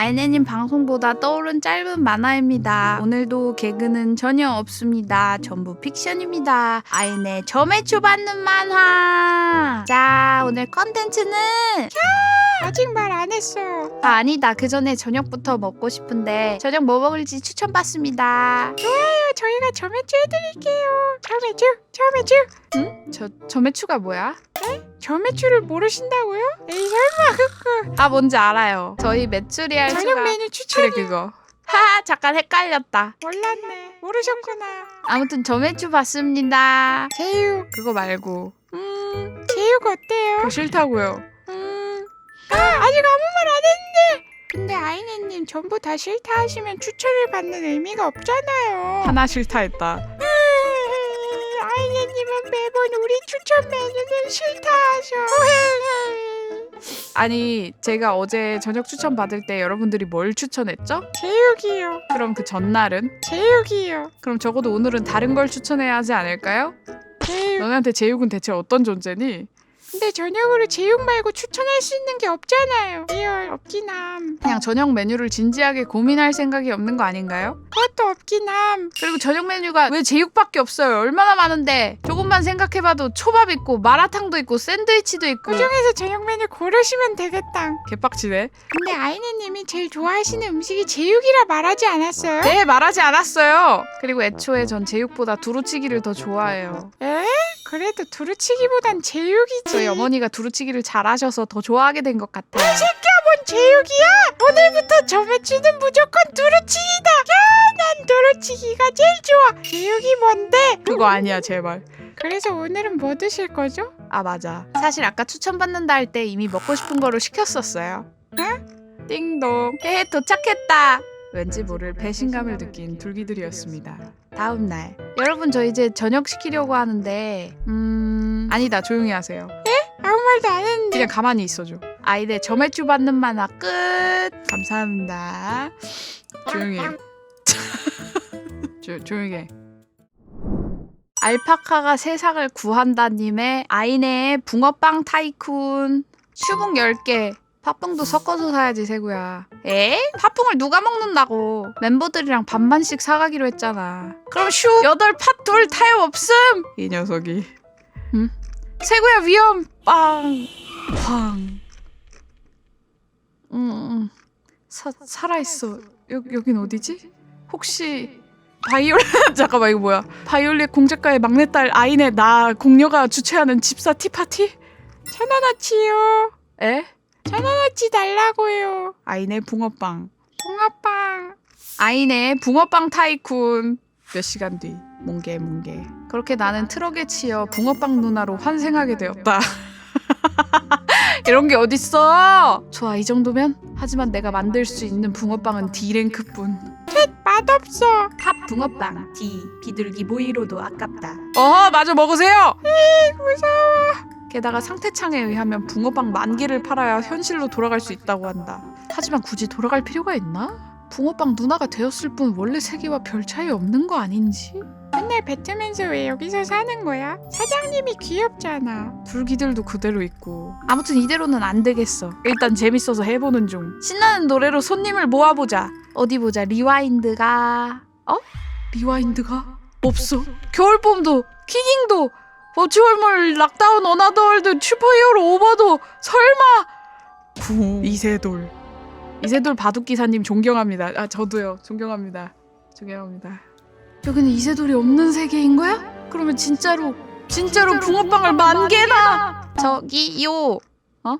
아이네님 방송보다 떠오른 짧은 만화입니다. 오늘도 개그는 전혀 없습니다. 전부 픽션입니다. 아이네 점액추 받는 만화. 자 오늘 컨텐츠는 아직 말 안 했어. 아, 아니다. 그 전에 저녁부터 먹고 싶은데 저녁 뭐 먹을지 추천받습니다. 좋아요. 저희가 점액주 해드릴게요. 점액주, 점액주. 응? 저 점액추가 뭐야? 점액주를 모르신다고요? 에이 설마 그거. 아 뭔지 알아요. 저희 메추리알 저녁 추가 메뉴 추천. 그래 그거. 하하 잠깐 헷갈렸다. 몰랐네. 모르셨구나. 아무튼 점액추 받습니다. 제육. 그거 말고 음, 제육 어때요? 그거 싫다고요. 음, 아 아직 아무 말 안 했는데. 근데 아이네님 전부 다 싫다 하시면 추천을 받는 의미가 없잖아요. 하나 싫다 했다. 매번 우리 추천 메뉴는 싫다 하셔. 아니 제가 어제 저녁 추천 받을 때 여러분들이 뭘 추천했죠? 제육이요. 그럼 그 전날은? 제육이요. 그럼 적어도 오늘은 다른 걸 추천해야 하지 않을까요? 제육. 너네한테 제육은 대체 어떤 존재니? 근데 저녁으로 제육 말고 추천할 수 있는 게 없잖아요. 리얼 없긴 함. 그냥 저녁 메뉴를 진지하게 고민할 생각이 없는 거 아닌가요? 그것도 없긴 함. 그리고 저녁 메뉴가 왜 제육밖에 없어요? 얼마나 많은데 조금만 생각해봐도 초밥 있고 마라탕도 있고 샌드위치도 있고 그 중에서 저녁 메뉴 고르시면 되겠다. 개빡치네 근데 아이네님이 제일 좋아하시는 음식이 제육이라 말하지 않았어요? 네 말하지 않았어요 그리고 애초에 전 제육보다 두루치기를 더 좋아해요 에? 그래도 두루치기보단 제육이지. 저희 어머니가 두루치기를 잘하셔서 더 좋아하게 된 것 같아요. 뭔 제육이야? 오늘부터 점액주는 무조건 두루치기다. 야, 난 두루치기가 제일 좋아. 제육이 뭔데? 그거 아니야 제발. 그래서 오늘은 뭐 드실 거죠? 아 맞아. 사실 아까 추천받는다 할 때 이미 먹고 싶은 거로 시켰었어요. 띵동. 헤헤 도착했다. 왠지 모를 배신감을 느낀 둘기들이었습니다. 다음 날. 여러분 저 이제 저녁 시키려고 하는데 음 아니다 조용히 하세요 아무 말도 안 했는데. 그냥 가만히 있어줘. 아이네 점액주 받는 만화 끝! 감사합니다. 조용히 해. 조, 조용히 해. 알파카가 세상을 구한다님의 아이네의 붕어빵 타이쿤. 슈붕 10개. 팥붕도 섞어서 사야지 세구야. 에? 팥붕을 누가 먹는다고? 멤버들이랑 반반씩 사가기로 했잖아. 그럼 슈 8팥 둘 타협 없음? 이 녀석이. 응? 세구야 위험 빵 팡. 응, 응. 사, 살아있어. 여, 여긴 어디지? 혹시 바이올 잠깐만 이거 뭐야? 바이올렛 공작가의 막내딸 아인의 나 공녀가 주최하는 집사 티파티? 천원어치요. 에? 천원어치 달라고요. 아인의 붕어빵. 붕어빵. 아인의 붕어빵 타이쿤. 몇 시간 뒤 몽개 몽개. 그렇게 나는 트럭에 치여 붕어빵 누나로 환생하게 되었다. 이런 게 어딨어? 좋아 이 정도면? 하지만 내가 만들 수 있는 붕어빵은 D랭크뿐. 맛없어. 탑 붕어빵 D 비둘기 모이로도 아깝다. 어 마저 먹으세요. 무서워. 게다가 상태창에 의하면 붕어빵 만 개를 팔아야 현실로 돌아갈 수 있다고 한다. 하지만 굳이 돌아갈 필요가 있나? 붕어빵 누나가 되었을 뿐 원래 세계와 별 차이 없는 거 아닌지? 맨날 뱉으면서 왜 여기서 사는 거야? 사장님이 귀엽잖아. 둘기들도 그대로 있고. 아무튼 이대로는 안 되겠어. 일단 재밌어서 해보는 중. 신나는 노래로 손님을 모아보자. 어디 보자 리와인드가. 어? 리와인드가? 없어. 겨울봄도 키닝도 버추얼몰 락다운 어나더월드 슈퍼히어로 오버도 설마! 이세돌. 이세돌 바둑 기사님 존경합니다. 아 저도요. 존경합니다. 존경합니다 여기는 이세돌이 없는 세계인 거야? 그러면 진짜로 진짜로 붕어빵을 만 개나 저기요 어?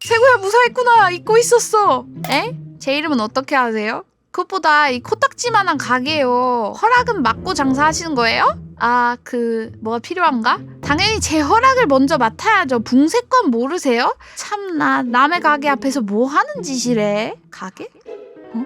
세구야 무사했구나 잊고 있었어 에? 제 이름은 어떻게 아세요? 그것보다 이 코딱지만한 가게요 허락은 받고 장사하시는 거예요? 아 그 뭐가 필요한가? 당연히 제 허락을 먼저 맡아야죠 붕세권 모르세요? 참나 남의 가게 앞에서 뭐 하는 짓이래 가게? 어?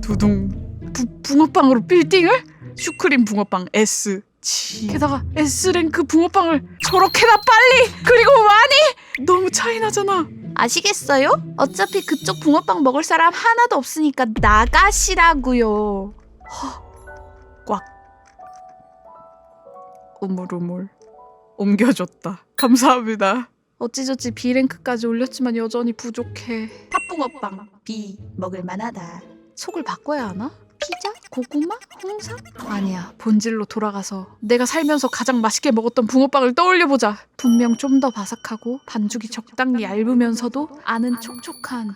두둥 부, 붕어빵으로 빌딩을? 슈크림 붕어빵 S 치. 게다가 S랭크 붕어빵을 저렇게나 빨리 그리고 많이 너무 차이 나잖아 아시겠어요? 어차피 그쪽 붕어빵 먹을 사람 하나도 없으니까 나가시라고요 허, 꽉 우물우물 옮겨줬다 감사합니다 어찌저찌 B랭크까지 올렸지만 여전히 부족해. 팥붕어빵 B 먹을 만하다. 속을 바꿔야 하나? 피자? 고구마? 홍삼? 아니야. 본질로 돌아가서 내가 살면서 가장 맛있게 먹었던 붕어빵을 떠올려보자. 분명 좀 더 바삭하고 반죽이 적당히 얇으면서도 안은 촉촉한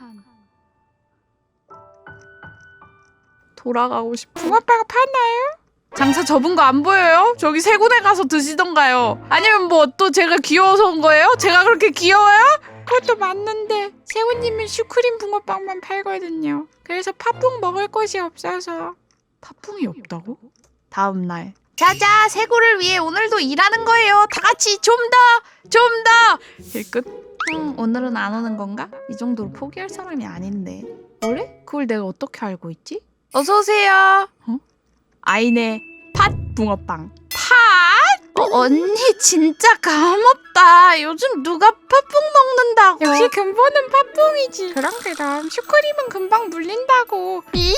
돌아가고 싶어. 붕어빵 파나요? 장사 접은 거 안 보여요? 저기 세 군데 가서 드시던가요? 아니면 뭐 또 제가 귀여워서 온 거예요? 제가 그렇게 귀여워요? 그것도 맞는데 세훈님은 슈크림 붕어빵만 팔거든요. 그래서 팥붕 먹을 곳이 없어서 팥붕이 없다고? 다음 날. 자자 세구를 위해 오늘도 일하는 거예요. 다 같이 좀 더, 좀 더. 일끝. 음, 오늘은 안 오는 건가? 이 정도로 포기할 사람이 아닌데. 원래? 그걸 내가 어떻게 알고 있지? 어서 오세요. 어? 아이네 팥 붕어빵. 언니 진짜 감없다. 요즘 누가 팥붕 먹는다고? 역시 근본은 팥붕이지. 그럼 그럼 슈크림은 금방 물린다고. 이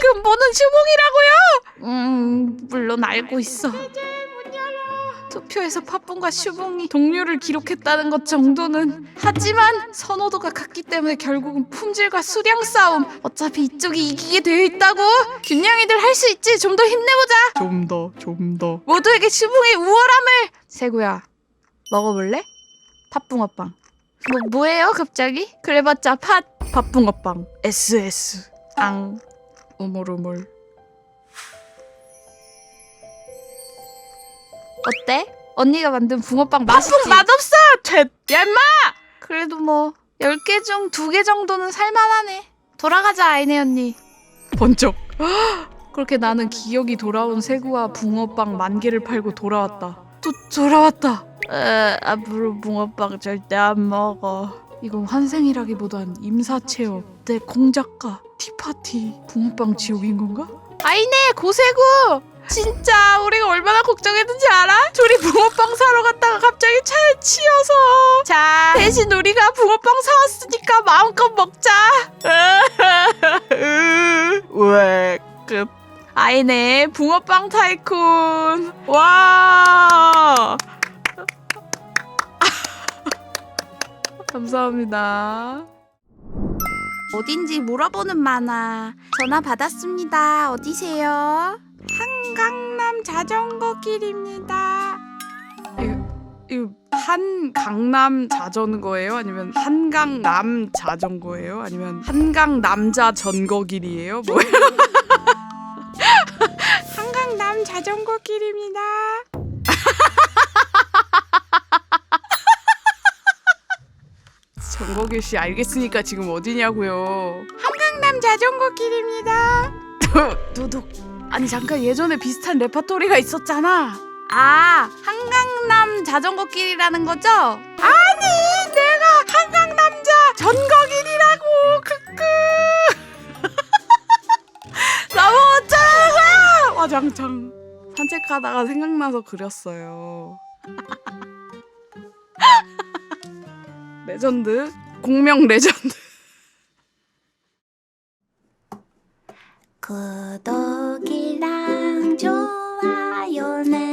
근본은 슈봉이라고요? 음 물론 알고 있어. 투표에서 팥붕과 슈봉이 동료를 기록했다는 것 정도는. 하지만 선호도가 같기 때문에 결국은 품질과 수량 싸움 어차피 이쪽이 이기게 되어 있다고. 균냥이들 할 수 있지. 좀 더 힘내보자. 좀 더 좀 더. 모두에게 슈봉의 우월함을. 세구야 먹어볼래? 팥붕어빵. 뭐 뭐예요 갑자기? 그래봤자 팥 팥붕어빵. SS 앙. 우물우물 어때? 언니가 만든 붕어빵 맛있지? 맛없어! 쳇! 야 임마! 그래도 뭐 10개 중 2개 정도는 살만하네 돌아가자 아이네 언니 번쩍 그렇게 나는 기억이 돌아온 세구와 붕어빵 만 개를 팔고 돌아왔다 또 돌아왔다 에, 앞으로 붕어빵 절대 안 먹어 이건 환생이라기보단 임사체험 내 공작가 티파티 붕어빵 지옥인 건가? 아이네 고세구 진짜 우리가 얼마나 걱정했는지 알아? 둘이 붕어빵 사러 갔다가 갑자기 차에 치여서 자 대신 우리가 붕어빵 사왔으니까 마음껏 먹자 왜 끝. 아이네 붕어빵 타이쿤 와 감사합니다 어딘지 물어보는 만화 전화 받았습니다 어디세요? 한강남 자전거 길입니다. 이거 한 강남 자전거예요? 아니면 한강남 자전거예요? 아니면 한강 남자 전거길이에요? 뭐예요? 한강남 자전거 길입니다. 전거길 씨 알겠으니까 지금 어디냐고요? 한강남 자전거 길입니다. 두둑. 아니 잠깐 예전에 비슷한 레퍼토리가 있었잖아. 아 한강남 자전거길이라는 거죠? 아니 내가 한강남자 전거길이라고 크크. 나뭐 어쩌라는? 와장창 산책하다가 생각나서 그렸어요. 레전드 공명 레전드. くどきらんじょうはよね